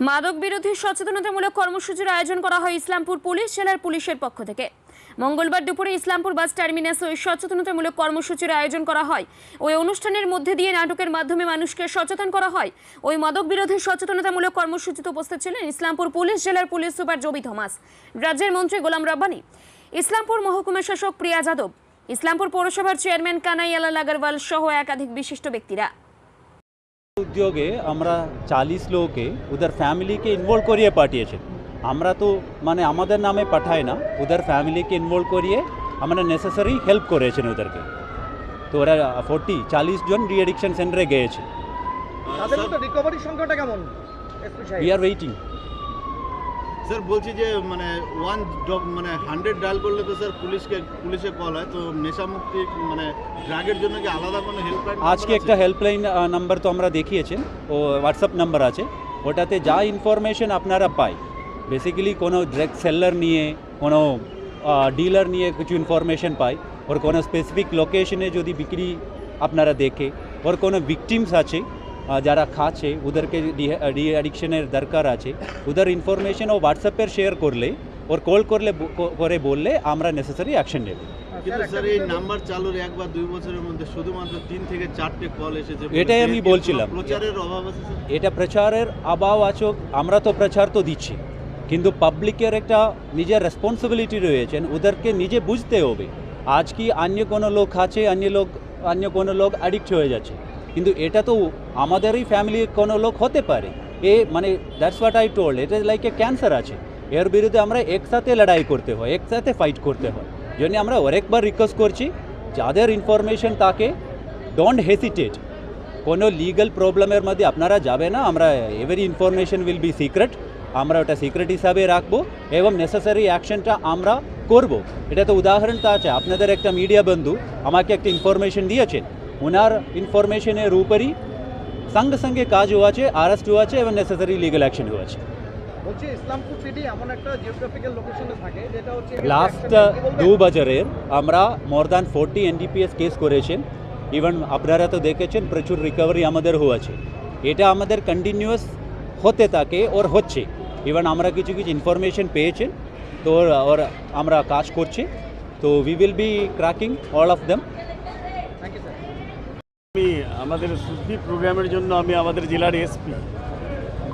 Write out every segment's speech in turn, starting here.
মাদক বিরোধী সচেতনতামূলক কর্মসূচির আয়োজন করা হয় ইসলামপুর পুলিশ জেলার পুলিশের পক্ষ থেকে। মঙ্গলবার দুপুরে ইসলামপুর বাস টার্মিনাসে ওই সচেতনতামূলক কর্মসূচির আয়োজন করা হয়। ওই অনুষ্ঠানের মধ্যে দিয়ে নাটকের মাধ্যমে মানুষকে সচেতন করা হয়। ওই মাদক বিরোধী সচেতনতামূলক কর্মসূচিতে উপস্থিত ছিলেন ইসলামপুর পুলিশ জেলার পুলিশ সুপার জবি থমাস, রাজ্যের মন্ত্রী গোলাম রাব্বানি, ইসলামপুর মহকুমা শাসক প্রিয়া যাদব, ইসলামপুর পৌরসভার চেয়ারম্যান কানাইয়ালাল আগরওয়াল সহ একাধিক বিশিষ্ট ব্যক্তিরা। উদ্যোগে আমরা চালিশ লোককে ওদের ফ্যামিলিকে ইনভলভ করিয়ে পাঠিয়েছে। আমরা তো মানে আমাদের নামে পাঠাই না ওদের ফ্যামিলিকে ইনভলভ করিয়ে আমরা নেসেসারি হেল্প করেছেন ওদেরকে। তো ওরা ফোর্টি চালিশ জন রিএডিকশন সেন্টারে গিয়েছে। রিকভারি সংখ্যাটা কেমন? উই আর ওয়েটিং স্যার বলছি যে মানে ওয়ান মানে হান্ড্রেড ডায়াল করলে তো স্যার পুলিশকে পুলিশে কল হয়। তো নেশামুক্তি মানে ড্রাগের জন্য কি আলাদা কোনো হেল্পলাইন আজকে একটা হেল্পলাইন নাম্বার তো আমরা দেখিয়েছেন। ও হোয়াটসঅ্যাপ নাম্বার আছে। ওটাতে যা ইনফরমেশন আপনারা পাই। বেসিক্যালি কোনো ড্রাগ সেলার নিয়ে কোনো ডিলার নিয়ে কিছু ইনফরমেশন পাই। ওর কোনো স্পেসিফিক লোকেশনে যদি বিক্রি আপনারা দেখে। ওর কোনো ভিকটিমস আছে। যারা খাচ্ছে ওদেরকে ডি অ্যাডিকশনের দরকার আছে। ওদের ইনফরমেশন ও হোয়াটসঅ্যাপের শেয়ার করলে ওর কল করলে করে বললে আমরা নেসেসারি অ্যাকশন নেব। কিন্তু স্যার এই নাম্বার চালুর এক বা দুই বছরের মধ্যে শুধুমাত্র তিন থেকে চারটে কল এসেছে এটাই আমি বলছিলাম। প্রচারের অভাব আছে এটা প্রচারের অভাব আছে আমরা তো প্রচার তো দিচ্ছি। কিন্তু পাবলিকের একটা নিজের রেসপন্সিবিলিটি রয়েছেন ওদেরকে নিজে বুঝতে হবে। আজ কি অন্য কোনো লোক আছে অন্য লোক অন্য কোনো লোক অ্যাডিক্ট হয়ে যাচ্ছে? কিন্তু এটা তো আমাদেরই ফ্যামিলির কোনো লোক হতে পারে। এ মানে দ্যাটস হোয়াট আই টোল্ড এটা লাইক এ ক্যান্সার আছে। এর বিরুদ্ধে আমরা একসাথে লড়াই করতে হয়, একসাথে ফাইট করতে হয়। জন্য আমরা অনেকবার রিকোয়েস্ট করছি, যাদের ইনফরমেশন তাকে ডোন্ট হেসিটেট কোনো লিগ্যাল প্রবলেমের মধ্যে আপনারা যাবে না, আমরা every information will be secret আমরা ওটা সিক্রেট হিসাবে রাখব এবং নেসেসারি অ্যাকশনটা আমরা করব। এটা তো উদাহরণটা আছে, আপনাদের একটা মিডিয়া বন্ধু আমাকে একটা ইনফরমেশন দিয়েছেন ওনার ইনফরমেশনের উপরই সঙ্গে সঙ্গে কাজ হওয়াছে আরেস্ট হওয়াছে এবং নেসেসারি লিগাল অ্যাকশন হওয়াছে লাস্ট দু বছরের আমরা more than forty NDPS case করেছেন। ইভেন আপনারা তো দেখেছেন প্রচুর রিকভারি আমাদের হয়েছে এটা আমাদের কন্টিনিউয়াস হতে থাকে ওর হচ্ছে। ইভেন আমরা কিছু কিছু ইনফরমেশন পেয়েছেন তো ওর- ওর আমরা কাজ করছি। তো we will be cracking all of them thank you sir আমি আমাদের শুদ্ধি প্রোগ্রামের জন্য আমি আমাদের জেলার এসপি,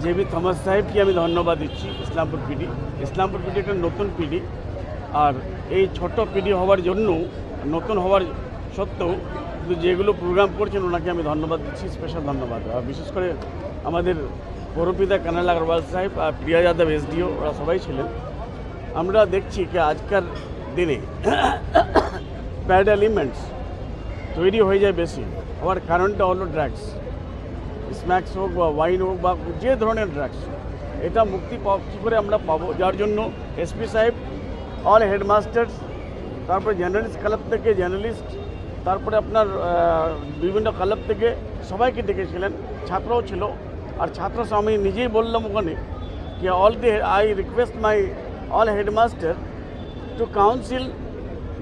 জেবি থমাস সাহেবকে আমি ধন্যবাদ দিচ্ছি, ইসলামপুর পিডি। ইসলামপুর পিডি একটা নতুন পিডি। আর এই ছোট পিডি হওয়ার জন্য, নতুন হওয়ার সত্ত্বেও কিন্তু যেগুলো প্রোগ্রাম করছেন, ওনাকে আমি ধন্যবাদ দিচ্ছি, স্পেশাল ধন্যবাদ। আর বিশেষ করে আমাদের পৌরপিতা কানাল আগরওয়াল সাহেব আর প্রিয়া যাদব এসডিও, ওরা সবাই ছিলেন। আমরা দেখছি কি আজকার দিনে ব্যাড এলিমেন্টস তৈরি হয়ে যায় বেশি। হওয়ার কারণটা হলো ড্রাগস স্ন্যাক্স হোক বা ওয়াইন হোক বা যে ধরনের ড্রাগস এটা মুক্তি পাও কী করে আমরা পাবো? যার জন্য এসপি সাহেব অল হেডমাস্টার্স তারপরে জার্নালিস্ট ক্লাব থেকে জার্নালিস্ট তারপরে আপনার বিভিন্ন ক্লাব থেকে সবাইকে ডেকেছিলেন ছাত্রও ছিল। আর ছাত্র আমি নিজেই বললাম ওখানে যে all the I request my all headmaster to council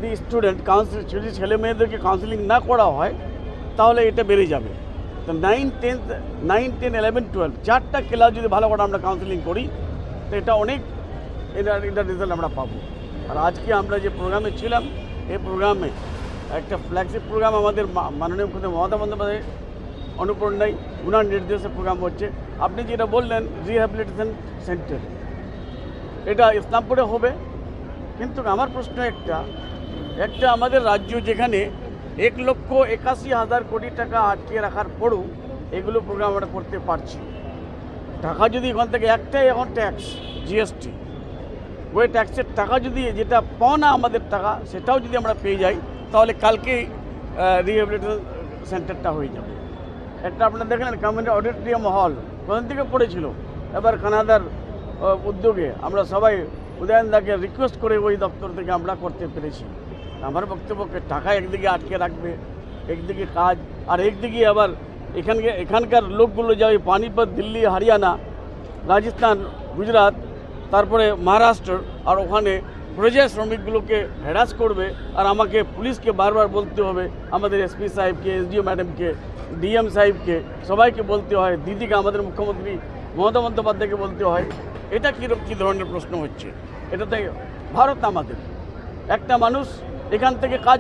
the student council যদি ছেলে মেয়েদেরকে কাউন্সিলিং না করা হয় তাহলে এটা বেড়ে যাবে। তো nine tenth nine ten eleven twelve চারটা ক্লাস যদি ভালো করে আমরা কাউন্সেলিং করি, তো এটা অনেক এটার এটার রেজাল্ট আমরা পাবো। আর আজকে আমরা যে প্রোগ্রামে ছিলাম, এই প্রোগ্রামে একটা ফ্ল্যাগশিপ প্রোগ্রাম আমাদের মাননীয় মুখ্যমন্ত্রী মমতা বন্দ্যোপাধ্যায় অনুপ্রেরণায় উনার নির্দেশে প্রোগ্রাম হচ্ছে। আপনি যেটা বললেন রিহ্যাবিলিটেশন সেন্টার এটা ইসলামপুরে হবে। কিন্তু আমার প্রশ্ন একটা একটা আমাদের রাজ্য যেখানে এক লক্ষ একাশি হাজার কোটি টাকা আটকে রাখার পরও এগুলো প্রোগ্রাম আমরা করতে পারছি টাকা যদি এখান থেকে একটাই এখন ট্যাক্স জিএসটি ওই ট্যাক্সের টাকা যদি যেটা পাওনা আমাদের টাকা, সেটাও যদি আমরা পেয়ে যাই, তাহলে কালকেই রিহ্যাবিলিটেশন সেন্টারটা হয়ে যাবে। একটা আপনারা দেখলেন কমিউনিটি অডিটোরিয়াম হল কোথান থেকে পড়েছিল? এবার কানাডার উদ্যোগে আমরা সবাই উদয়নদাকে রিকোয়েস্ট করে ওই দপ্তর থেকে আমরা করতে পেরেছি। আমার বক্তব্যকে টাকা একদিকে আটকে রাখবে, একদিকে কাজ, আর একদিকে আবার এখানকে এখানকার লোকগুলো যায় পানিপত, দিল্লি, হরিয়ানা, রাজস্থান, গুজরাট, তারপরে মহারাষ্ট্র, আর ওখানে পর্যায় শ্রমিকগুলোকে হ্যারাস করবে, আর আমাকে পুলিশকে বারবার বলতে হবে, আমাদের এসপি সাহেবকে এসডিও ম্যাডামকে ডিএম সাহেবকে, সবাইকে বলতে হয়, দিদিকে, আমাদের মুখ্যমন্ত্রী মমতা বন্দ্যোপাধ্যায়কে বলতে হয়। এটা কীরকম কী ধরনের প্রশ্ন হচ্ছে? এটাতে ভারত আমাদের। একটা মানুষ এখান থেকে কাজ